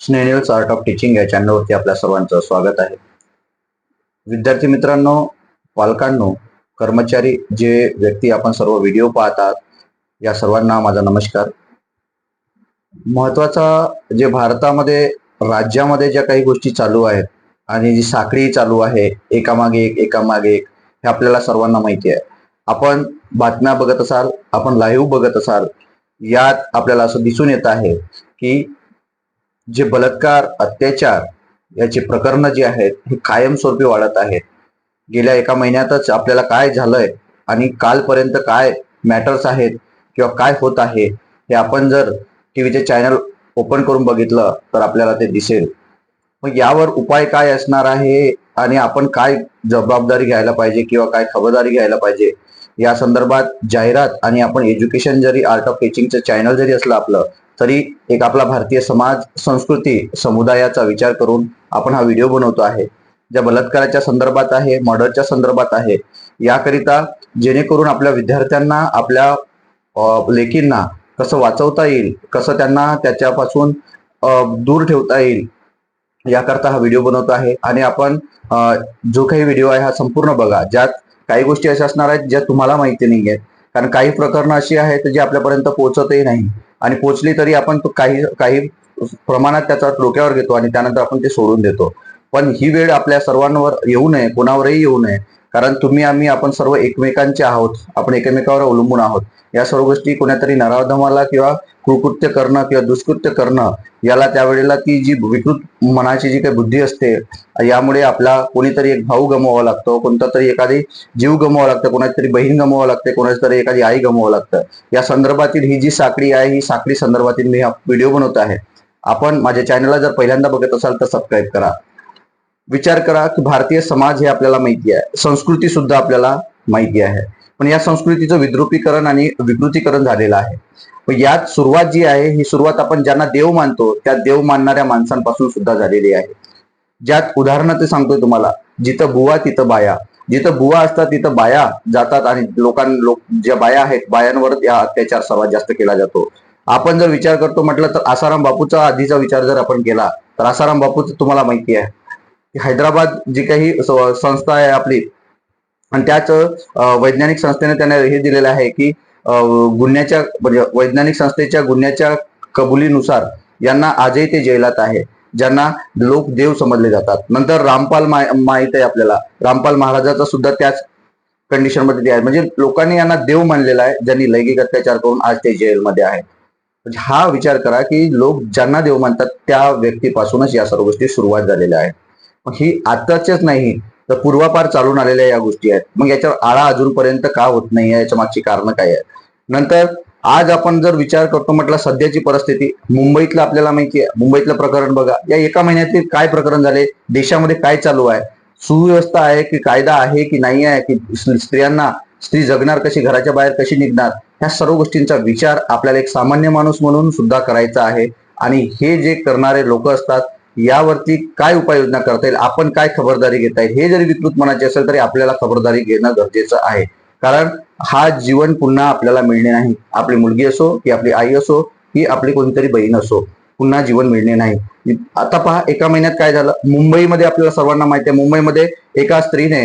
स्नेनियल्स art of teaching या चॅनलवरती आपल्या सर्वांचं स्वागत आहे. विद्यार्थी मित्रांनो पालकांनो कर्मचारी जे व्यक्ती आपण सर्व व्हिडिओ पाहतात या सर्वांना माझा नमस्कार. महत्त्वाचा जे भारतामध्ये राज्यामध्ये ज्या काही गोष्टी चालू आहेत आणि जी साखळी चालू आहे एकामागे एक एकामागे एक हे आपल्याला सर्वांना माहिती आहे. आपण बातम्या बघत असाल आपण लाईव्ह बघत असाल यात आपल्याला असं दिसून येत आहे की जे बलात्कार अत्याचार याची प्रकरणं जी आहेत हे कायमस्वरूपी वाढत आहेत. गेल्या एका महिन्यातच आपल्याला काय झालंय आणि कालपर्यंत काय मॅटर्स आहेत किंवा काय होत आहे हे आपण जर टीव्हीचे चॅनल ओपन करून बघितलं तर आपल्याला ते दिसेल. मग यावर उपाय काय असणार आहे आणि आपण काय जबाबदारी घ्यायला पाहिजे किंवा काय खबरदारी घ्यायला पाहिजे? या संदर्भात जाहिरात आणि आपण एज्युकेशन जरी आर्ट ऑफ टीचिंगचं चॅनल जरी असलं आपलं तरी एक आपला भारतीय समाज संस्कृती समुदायाचा विचार करून आपण हा व्हिडिओ बनवतो आहे. ज्या बलात्काराच्या संदर्भात आहे मर्डरच्या संदर्भात आहे याकरिता जेणेकरून आपल्या विद्यार्थ्यांना आपल्या लेकींना कसं वाचवता येईल कसं त्यांना त्याच्यापासून दूर ठेवता येईल याकरता हा व्हिडिओ बनवतो आहे. आणि आपण जो काही व्हिडिओ आहे हा संपूर्ण बघा. ज्यात काही गोष्टी अशा असणार आहेत ज्या तुम्हाला माहिती नाही आहेत कारण काही प्रकरणं अशी आहेत जी आपल्यापर्यंत पोहोचतही नाही. आणि पोचली तरी आपण तो काही काही प्रमाणात त्याचा डोक्यावर घेतो आणि त्यानंतर आपण ते सोडून देतो. पण ही वेळ आपल्या सर्वांवर येऊ नये कोणावरही येऊ नये. कारण तुम्ही आम्ही आपण सर्व एकमेकांचे आहोत. आपण एकमेकावर अवलंबून आहोत. या सर्व गोष्टी कोणातरी नराधमाला किंवा कुकृत्य करणं किंवा दुष्कृत्य करणं याला त्यावेळेला ती जी विकृत मनाची जी काही बुद्धी असते यामुळे आपला कोणीतरी एक भाऊ गमवावा लागतो कोणता तरी एखादी जीव गमवावा लागतं कोणाची तरी बहीण गमवावं लागते कोणाची तरी एखादी आई गमवावं लागतं. या संदर्भातील ही जी साखळी आहे ही साखळी संदर्भातील मी हा व्हिडिओ बनवत आहे. आपण माझ्या चॅनलला जर पहिल्यांदा बघत असाल तर सबस्क्राईब करा. विचार करा की भारतीय समाज हे आपल्याला माहिती आहे. संस्कृती सुद्धा आपल्याला माहिती आहे. पण या संस्कृतीचं विद्रुपीकरण आणि विकृतीकरण झालेलं आहे. पण यात सुरुवात जी आहे ही सुरुवात आपण ज्यांना देव मानतो त्या देव मानणाऱ्या माणसांपासून सुद्धा झालेली आहे. ज्यात उदाहरणं ते सांगतोय तुम्हाला. जिथं बुवा तिथं बाया. जिथं बुवा असतात तिथं बाया जातात आणि लोकां लोक ज्या बाया आहेत बायांवर या अत्याचार सर्वात जास्त केला जातो. आपण जर विचार करतो म्हटलं तर आसाराम बापूचा आधीचा विचार जर आपण केला तर आसाराम बापूच तुम्हाला माहिती आहे. हैदराबाद जी काही संस्था आहे आपली आणि त्याच वैज्ञानिक संस्थेने त्यांना हे दिलेलं आहे की गुन्ह्याच्या म्हणजे वैज्ञानिक संस्थेच्या गुन्ह्याच्या कबुलीनुसार यांना आजही ते जेलात आहे ज्यांना लोक देव समजले जातात. नंतर रामपाल माहीत आहे आपल्याला. रामपाल महाराजाचा सुद्धा त्याच कंडिशनमध्ये ते आहे. म्हणजे लोकांनी यांना देव मानलेला आहे ज्यांनी लैंगिक अत्याचार करून आज ते जेलमध्ये आहे. म्हणजे हा विचार करा की लोक ज्यांना देव मानतात त्या व्यक्तीपासूनच या सर्व गोष्टी सुरुवात झालेल्या आहेत. ही आताचेच नाही तर पूर्वापार चालून आलेल्या या गोष्टी आहेत. मग याच्यावर आळा अजूनपर्यंत का होत नाही याच्या मागची कारणं काय आहेत? नंतर आज आपण जर विचार करतो म्हटलं सध्याची परिस्थिती मुंबईतलं आपल्याला माहिती आहे मुंबईतलं प्रकरण बघा. या एका महिन्यातील काय प्रकरण झाले देशामध्ये काय चालू आहे? सुव्यवस्था आहे की कायदा आहे की नाही आहे की स्त्रियांना स्त्री जगणार कशी घराच्या बाहेर कशी निघणार? ह्या सर्व गोष्टींचा विचार आपल्याला एक सामान्य माणूस म्हणून सुद्धा करायचा आहे. आणि हे जे करणारे लोक असतात यावरती काय उपाययोजना करता येईल? आपण काय खबरदारी घेता येईल? हे जरी विकृत मनाचे असेल तरी आपल्याला खबरदारी घेणं गरजेचं आहे. कारण हा जीवन पुन्हा आपल्याला मिळणे नाही. आपली मुलगी असो की आपली आई असो की आपली कोणतरी बहीण असो पुन्हा जीवन मिळणे नाही. आता पहा एका महिन्यात काय झालं? मुंबईमध्ये आपल्याला सर्वांना माहिती आहे मुंबईमध्ये एका स्त्रीने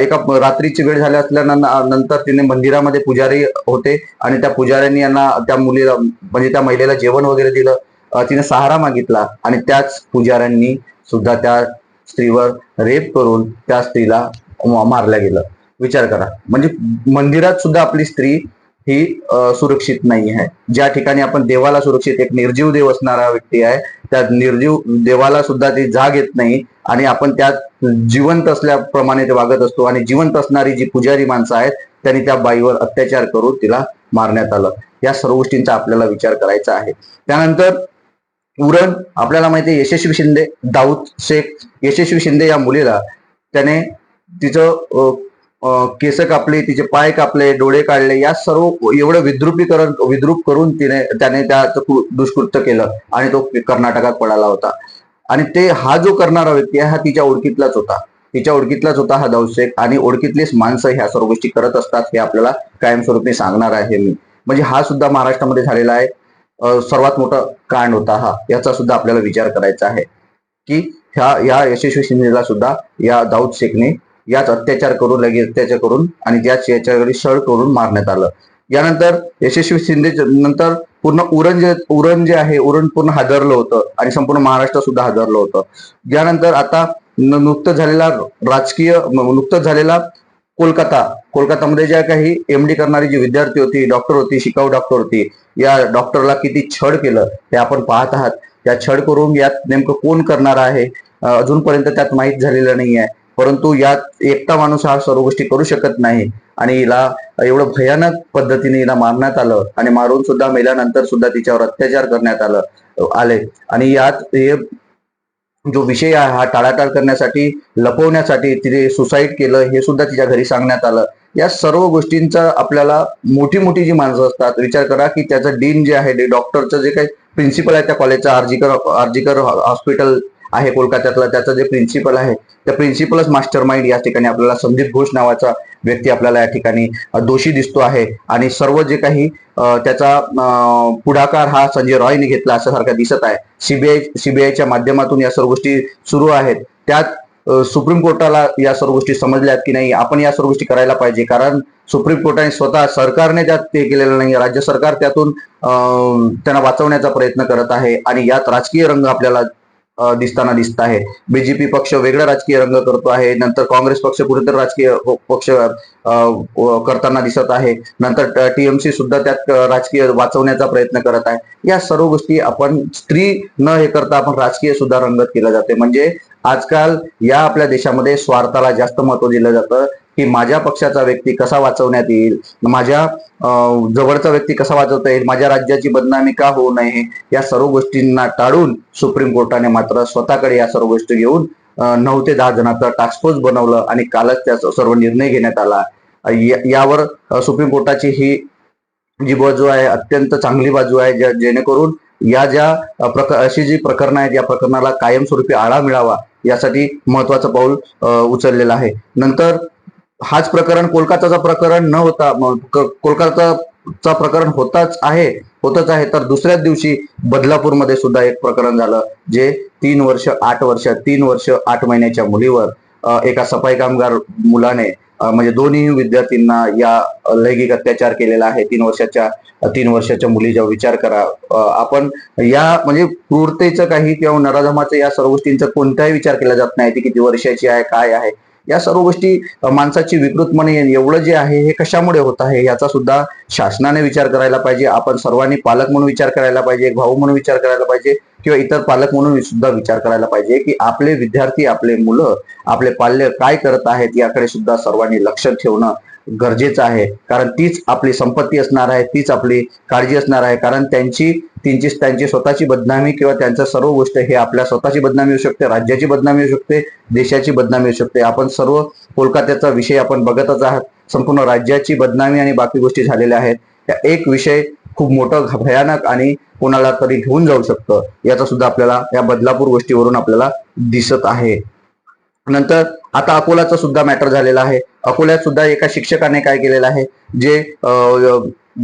एका रात्रीची वेळ झाल्या असल्यानंतर तिने मंदिरामध्ये पुजारी होते आणि त्या पुजाऱ्यांनी यांना त्या मुलीला म्हणजे त्या महिलेला जेवण वगैरे दिलं. तिने सहारा मागितला आणि त्याच पुजाऱ्यांनी सुद्धा त्या स्त्रीवर रेप करून त्या स्त्रीला मारल्या मारलं गेलं. विचार करा. म्हणजे मंदिरात सुद्धा आपली स्त्री ही सुरक्षित नाही आहे. ज्या ठिकाणी आपण देवाला सुरक्षित एक निर्जीव देव असणारा व्यक्ती आहे त्या निर्जीव देवाला सुद्धा ती जाग येत नाही आणि आपण त्यात जिवंत असल्याप्रमाणे ते वागत असतो आणि जिवंत असणारी जी पुजारी माणसं आहेत त्यांनी त्या बाईवर अत्याचार करून तिला मारण्यात आलं. या सर्व गोष्टींचा आपल्याला विचार करायचा आहे. त्यानंतर उरण आपल्याला माहिती आहे यशस्वी शिंदे दाऊद शेख यशस्वी शिंदे या मुलीला त्याने तिचं केस कापले तिचे पाय कापले डोळे काढले या सर्व एवढं विद्रुपीकरण विद्रूप करून तिने त्याने त्याचं दुष्कृत्य केलं आणि तो कर्नाटकात पडाला होता. आणि ते हा जो करणारा व्यक्ती आहे हा तिच्या ओळखीतलाच होता. तिच्या ओळखीतलाच होता हा दाऊद शेख आणि ओळखीतलीच माणसं ह्या सर्व गोष्टी करत असतात हे आपल्याला कायमस्वरूपी सांगणार आहे मी. म्हणजे हा सुद्धा महाराष्ट्रामध्ये झालेला आहे. सर्वात मोठा कांड होता हा. याचा सुद्धा आपल्याला विचार करायचा आहे. की ह्या या यशस्वी शिंदेला सुद्धा या दाऊद शेखने याच अत्याचार करून लगेच अत्याचार करून आणि त्याच याच्याकडे छळ करून मारण्यात आलं. यानंतर यशस्वी शिंदे नंतर पूर्ण उरण जे उरण जे आहे उरण पूर्ण हादरलं होतं आणि संपूर्ण महाराष्ट्र सुद्धा हादरलं होतं. यानंतर आता नुकतं झालेला राजकीय म- नुकतंच झालेला कोलकाता. कोलकातामध्ये ज्या काही एम डी करणारी जी विद्यार्थी होती डॉक्टर होती शिकाऊ डॉक्टर होती या डॉक्टरला किती छळ केलं ते आपण पाहत आहात. त्या छळ करून यात नेमकं कोण करणार आहे? अजूनपर्यंत त्यात माहीत झालेलं नाही आहे परंतु यात एकटा माणूस हा सर्व गोष्टी करू शकत नाही. आणि हिला एवढं भयानक पद्धतीने हिला मारण्यात आलं आणि मारून सुद्धा मेल्यानंतर सुद्धा तिच्यावर अत्याचार करण्यात आलं आले. आणि यात हे जो विषय आहे हा टाळाटाळ करण्यासाठी लपवण्यासाठी तिने सुसाईड केलं हे सुद्धा तिच्या घरी सांगण्यात आलं. या सर्व गोष्टींचा आपल्याला मोठी मोठी जी माणसं असतात विचार करा की त्याचं डीन जे आहे ते डॉक्टरचं जे काही प्रिन्सिपल आहे त्या कॉलेजचा आर्जिकर आर्जिकर हॉस्पिटल आहे कोलकात्यातला त्याचं जे प्रिन्सिपल आहे त्या प्रिन्सिपलच मास्टर माइंड या ठिकाणी आपल्याला संदीप घोष नावाचा व्यक्ती आपल्याला या ठिकाणी दोषी दिसतो आहे. आणि सर्व जे काही त्याचा पुढाकार हा संजय रॉयने घेतला असल्यासारखा दिसत आहे. सीबीआय सीबीआयच्या माध्यमातून या सर्व गोष्टी सुरू आहेत. त्यात सुप्रीम कोर्टाला या सर्व गोष्टी समजल्यात की नाही आपण या सर्व गोष्टी करायला पाहिजे. कारण सुप्रीम कोर्टाने स्वतः सरकारने त्यात ते केलेलं नाही राज्य सरकार त्यातून त्यांना वाचवण्याचा प्रयत्न करत आहे. आणि यात राजकीय रंग आपल्याला दिसताना दिसत आहे. बीजेपी पक्ष वेगळा राजकीय रंग करतो आहे. नंतर काँग्रेस पक्ष कुठेतरी राजकीय हो, पक्ष करताना दिसत आहे. नंतर टीएमसी सुद्धा त्यात राजकीय वाचवण्याचा प्रयत्न करत आहे. या सर्व गोष्टी आपण स्त्री न हे करता आपण राजकीय सुद्धा रंगत केलं जाते. म्हणजे आजकाल या आपल्या देशामध्ये स्वार्थाला जास्त महत्त्व दिलं जातं. की माझ्या पक्षाचा व्यक्ती कसा वाचवण्यात येईल? माझ्या जवळचा व्यक्ती कसा वाचवता येईल? माझ्या राज्याची बदनामी का होऊ नये? या सर्व गोष्टींना टाळून सुप्रीम कोर्टाने मात्र स्वतःकडे या सर्व गोष्टी घेऊन नऊ ते दहा जणांचा टास्क फोर्स बनवलं आणि कालच त्याचा सर्व निर्णय घेण्यात आला. यावर सुप्रीम कोर्टाची ही जी बाजू आहे अत्यंत चांगली बाजू आहे ज्या- जेणेकरून या ज्या अ, प्रक अशी जी प्रकरणं आहेत या प्रकरणाला कायमस्वरूपी आळा मिळावा यासाठी महत्वाचं पाऊल उचललेलं आहे. नंतर हाच प्रकरण कोलकाताचा प्रकरण न होता कोलकाताचा प्रकरण होताच आहे होतच आहे. तर दुसऱ्याच दिवशी बदलापूरमध्ये सुद्धा एक प्रकरण झालं जे तीन वर्ष आठ वर्ष तीन वर्ष आठ महिन्याच्या मुलीवर एका सफाई कामगार मुलाने म्हणजे दोन्ही विद्यार्थ्यांना या लैंगिक अत्याचार केलेला आहे. तीन वर्षाच्या तीन वर्षाच्या मुलीचा विचार करा. आपण या म्हणजे क्रूरतेचं काही किंवा नराधमाचं या सर्व गोष्टींचा कोणताही विचार केला जात नाही ती किती वर्षाची आहे काय आहे. या सर्व गोष्टी माणसाची माणसाची विकृतपणे एवढं जे आहे हे कशामुळे होत आहे याचा सुद्धा शासनाने विचार करायला पाहिजे. आपण सर्वांनी पालक म्हणून विचार करायला पाहिजे एक भाऊ म्हणून विचार करायला पाहिजे किंवा इतर पालक म्हणून सुद्धा विचार करायला पाहिजे की आपले विद्यार्थी आपले मुलं आपले पाल्य काय करत आहेत याकडे सुद्धा सर्वांनी लक्ष ठेवणं गरजेचं आहे. कारण तीच आपली संपत्ती असणार आहे तीच आपली काळजी असणार आहे. कारण त्यांची त्यांची त्यांची स्वतःची बदनामी किंवा त्यांचं सर्व गोष्ट हे आपल्या स्वतःची बदनामी होऊ शकते राज्याची बदनामी होऊ शकते देशाची बदनामी होऊ शकते. आपण सर्व कोलकात्याचा विषय आपण बघतच आहात. संपूर्ण राज्याची बदनामी आणि बाकी गोष्टी झालेल्या आहेत. त्या एक विषय खूप मोठं भयानक आणि कोणाला तरी घेऊन जाऊ शकतं. याचा सुद्धा आपल्याला या बदलापूर गोष्टीवरून आपल्याला दिसत आहे. नंतर आता अकोलाचा सुद्धा मॅटर झालेला आहे. अकोल्यात सुद्धा एका शिक्षकाने काय केलेलं आहे जे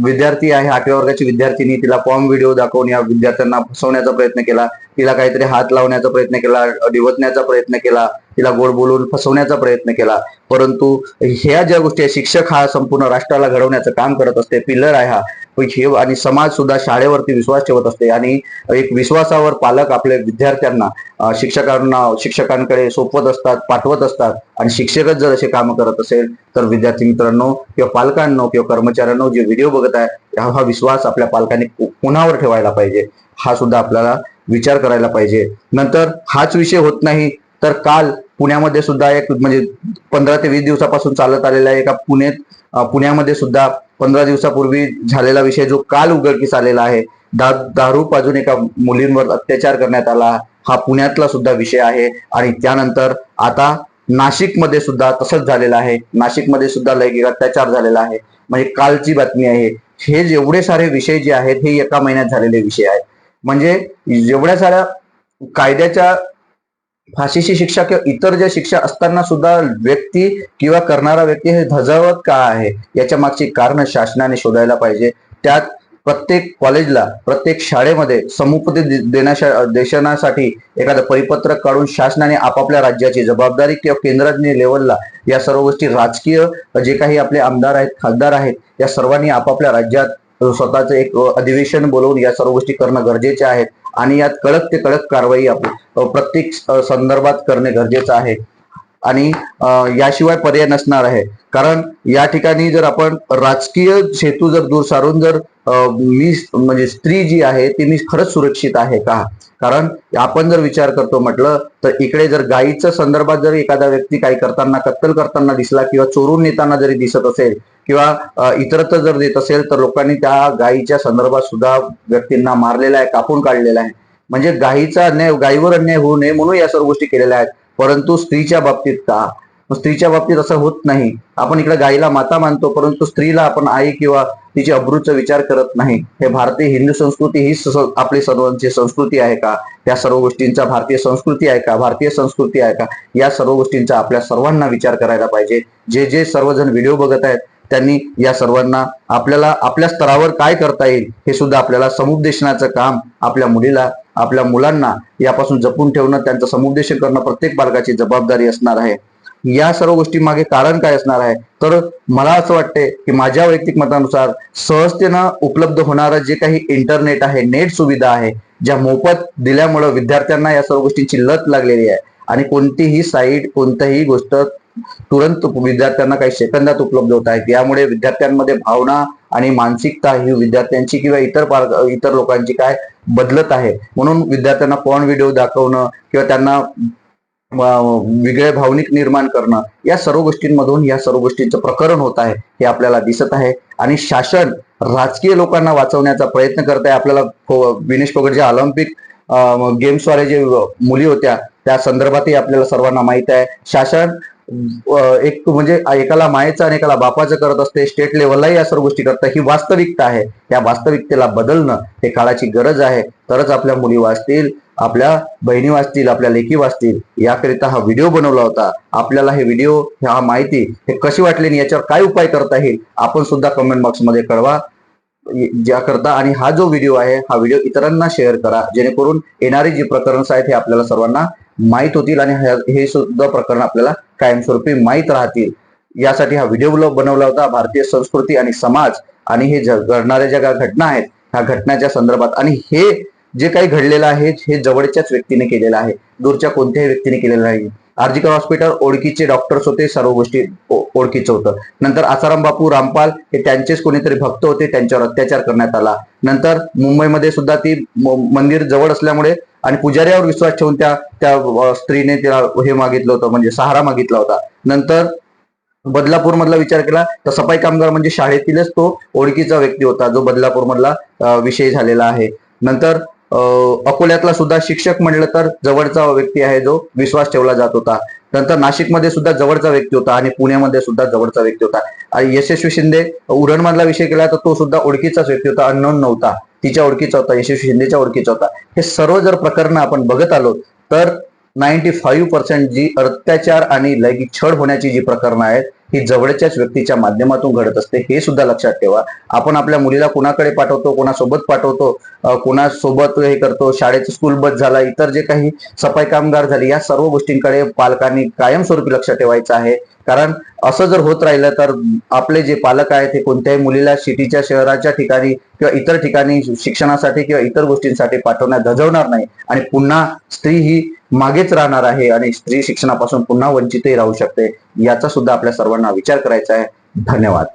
विद्यार्थी आहे आठव्या वर्गाची विद्यार्थिनी तिला फॉर्म व्हिडिओ दाखवून या विद्यार्थ्यांना फसवण्याचा प्रयत्न केला. तिला काहीतरी हात लावण्याचा प्रयत्न केला डिवचण्याचा प्रयत्न केला तिला गोड बोलून फसवण्याचा प्रयत्न केला. परंतु ह्या ज्या गोष्टी आहेत शिक्षक हा संपूर्ण राष्ट्राला घडवण्याचं काम करत असते पिल्लर आहे हा. हे आणि समाज सुद्धा शाळेवरती विश्वास ठेवत असते आणि एक विश्वासावर पालक आपल्या विद्यार्थ्यांना शिक्षकांना शिक्षकांकडे सोपवत असतात पाठवत असतात. आणि शिक्षकच जर असे काम करत असेल तर विद्यार्थी मित्रांनो किंवा पालकांनो किंवा कर्मचाऱ्यांनो जे व्हिडिओ बघत आहे हा हा विश्वास आपल्या पालकांनी कु- कुणावर ठेवायला पाहिजे. हा सुद्धा आपल्याला विचार करायला पाहिजे. नंतर हाच विषय होत नाही तर काल पुण्यामध्ये सुद्धा एक म्हणजे पंधरा ते वीस दिवसापासून चालत आलेला एका पुणे पुण्यामध्ये सुद्धा पंधरा दिवसापूर्वी झालेला विषय जो काल उघडकीस आलेला आहे दा दारू पाजून एका मुलींवर अत्याचार करण्यात आला हा पुण्यातला सुद्धा विषय आहे. आणि त्यानंतर आता नाशिकमध्ये सुद्धा तसंच झालेलं आहे. नाशिकमध्ये सुद्धा लैंगिक अत्याचार झालेला आहे. म्हणजे कालची बातमी आहे हे जेवढे सारे विषय जे आहेत हे एका महिन्यात झालेले विषय आहेत. म्हणजे जेवढ्या साऱ्या कायद्याच्या फाशीची शिक्षा किंवा इतर ज्या शिक्षा असताना सुद्धा व्यक्ती किंवा करणारा व्यक्ती हे धजावत का आहे? याच्या मागची कारण शासनाने शोधायला पाहिजे. त्यात प्रत्येक कॉलेजला प्रत्येक शाळेमध्ये समुपदेश देण्याशा देशनासाठी एखादं परिपत्रक काढून शासनाने आपापल्या राज्याची जबाबदारी किंवा केंद्राने लेवलला या सर्व गोष्टी राजकीय जे काही आपले आमदार आहेत खासदार आहेत या सर्वांनी आपापल्या राज्यात स्वतःचं एक अधिवेशन बोलवून या सर्व गोष्टी करणं गरजेचे आहेत आणि यात कडक ते कडक कारवाई आपण प्रत्येक संदर्भात करणे गरजेचं आहे. आणि याशिवाय पर्याय नसणार आहे. कारण या ठिकाणी जर आपण राजकीय हेतू जर दूर सारून जर मी म्हणजे स्त्री जी आहे ती मी खरंच सुरक्षित आहे का? कारण आपण जर विचार करतो म्हटलं तर इकडे जर गायीच्या संदर्भात जर एखादा व्यक्ती काही करताना कत्तल करताना दिसला किंवा चोरून नेताना जरी दिसत असेल किंवा इतरत्र जर देत असेल तर लोकांनी त्या गायीच्या संदर्भात सुद्धा व्यक्तींना मारलेला आहे कापून काढलेला आहे. म्हणजे गायीचा अन्याय गायीवर अन्याय होऊ नये म्हणून या सर्व गोष्टी केलेल्या आहेत. परंतु स्त्रीच्या बाबतीत का? स्त्रीच्या बाबतीत असं होत नाही. आपण इकडे गायीला माता मानतो परंतु स्त्रीला आपण आई किंवा तिची अब्रूचा विचार करत नाही. हे भारतीय हिंदू संस्कृती ही आपली सर्वांची संस्कृती आहे का? या सर्व गोष्टींचा भारतीय संस्कृती आहे का? भारतीय संस्कृती आहे का? या सर्व गोष्टींचा आपल्या सर्वांना विचार करायला पाहिजे. जे जे सर्वजण व्हिडिओ बघत आहेत त्यांनी या सर्वांना आपल्याला आपल्या स्तरावर काय करता येईल हे सुद्धा आपल्याला समुपदेशनाचं काम आपल्या मुलीला आपल्या मुलांना यापासून जपून ठेवणं त्यांचं समुपदेशन करणं प्रत्येक बालकाची जबाबदारी असणार आहे. या सर्व गोष्टी मागे कारण काय असणार आहे? तर मला असं वाटते की माझ्या वैयक्तिक मतानुसार सहजतेनं उपलब्ध होणारं जे काही इंटरनेट आहे नेट सुविधा आहे ज्या मोफत दिल्यामुळं विद्यार्थ्यांना या सर्व गोष्टींची लत लागलेली आहे. आणि कोणतीही साईट कोणतीही गोष्ट तुरंत विद्यार्थ्यांना काही सेकंदात उपलब्ध होत आहेत यामुळे विद्यार्थ्यांमध्ये भावना आणि मानसिकता ही विद्यार्थ्यांची किंवा इतर इतर लोकांची काय बदलत आहे. म्हणून विद्यार्थ्यांना पॉन व्हिडिओ दाखवणं किंवा त्यांना वेगळे भावनिक निर्माण करणं या सर्व गोष्टींमधून या सर्व गोष्टींचं प्रकरण होत आहे हे आपल्याला दिसत आहे. आणि शासन राजकीय लोकांना वाचवण्याचा प्रयत्न करत आहे. आपल्याला विनेश फोगट जे ऑलिम्पिक गेम्सवाले जे मुली होत्या त्या संदर्भातही आपल्याला सर्वांना माहीत आहे. शासन एक म्हणजे एकाला मायेचं आणि एकाला बापाचं करत असते स्टेट लेवललाही या सर्व गोष्टी करतात. ही वास्तविकता आहे. या वास्तविकतेला बदलणं हे काळाची गरज आहे. तरच आपल्या मुली वाचतील आपल्या बहिणी वाचतील आपल्या लेखी वाचतील. याकरिता हा व्हिडिओ बनवला होता. आपल्याला हे व्हिडिओ हा माहिती हे कशी वाटली आणि याच्यावर काय उपाय करता येईल आपण सुद्धा कमेंट बॉक्समध्ये कळवा. ज्याकरता आणि हा जो व्हिडिओ आहे हा व्हिडिओ इतरांना शेअर करा. जेणेकरून येणारी जी प्रकरण आहेत हे आपल्याला सर्वांना माहीत होतील आणि हे सुद्धा प्रकरण आपल्याला कायमस्वरूपी माहीत राहतील. यासाठी हा व्हिडिओ बनवला होता. भारतीय संस्कृती आणि समाज आणि हे ज- घडणाऱ्या ज्या काही घटना आहेत ह्या घटनाच्या संदर्भात आणि हे जे काही घडलेलं आहे हे जवळच्याच व्यक्तीने केलेलं आहे. दूरच्या कोणत्याही व्यक्तीने केलेलं नाही. आर्जिकर हॉस्पिटल ओळखीचे डॉक्टर्स होते सर्व गोष्टी ओळखीचं होतं. नंतर आसाराम बापू रामपाल हे त्यांचेच कोणीतरी भक्त होते त्यांच्यावर अत्याचार करण्यात आला. नंतर मुंबईमध्ये सुद्धा ती मंदिर जवळ असल्यामुळे आणि पुजाऱ्यावर विश्वास ठेवून त्या त्या स्त्रीने तिला हे मागितलं होतं म्हणजे सहारा मागितला होता. नंतर बदलापूर मधला विचार केला तर सफाई कामगार म्हणजे शाळेतीलच तो ओळखीचा व्यक्ती होता जो बदलापूर मधला विषय झालेला आहे. नंतर अकोल्यातला सुद्धा शिक्षक म्हणलं तर जवळचा व्यक्ती आहे जो विश्वास ठेवला जात होता. नंतर नाशिकमध्ये सुद्धा जवळचा व्यक्ती होता आणि पुण्यामध्ये सुद्धा जवळचा व्यक्ती होता. आणि यशस्वी शिंदे उरणमधला विषय केला तर तो सुद्धा ओळखीचाच व्यक्ती होता अननोन नव्हता. तिच्या ओळखीचा होता यशस्वी शिंदेच्या ओळखीचा होता. हे सर्व जर प्रकरणं आपण बघत आलो तर नाईन्टी फाईव्ह पर्सेंट जी अत्याचार आणि लैंगिक छळ होण्याची जी प्रकरणं आहेत ही जवळच्याच व्यक्तीच्या माध्यमातून घडत असते हे सुद्धा लक्षात ठेवा. आपण आपल्या मुलीला कुणाकडे पाठवतो कोणासोबत पाठवतो कोणासोबत हे करतो शाळेचं स्कूल बस झाला इतर जे काही सफाई कामगार झाली या सर्व गोष्टींकडे पालकांनी कायमस्वरूपी लक्ष ठेवायचं आहे. कारण असं जर होत राहिलं तर आपले जे पालक आहेत ते कोणत्याही मुलीला सिटीच्या शहराच्या ठिकाणी किंवा इतर ठिकाणी शिक्षणासाठी किंवा इतर गोष्टींसाठी पाठवण्यात धजवणार नाही. आणि पुन्हा स्त्री ही मागेच राहणार आहे आणि स्त्री शिक्षणापासून पुन्हा वंचितही राहू शकते याचा सुद्धा आपल्या सर्वांना विचार करायचा आहे. धन्यवाद.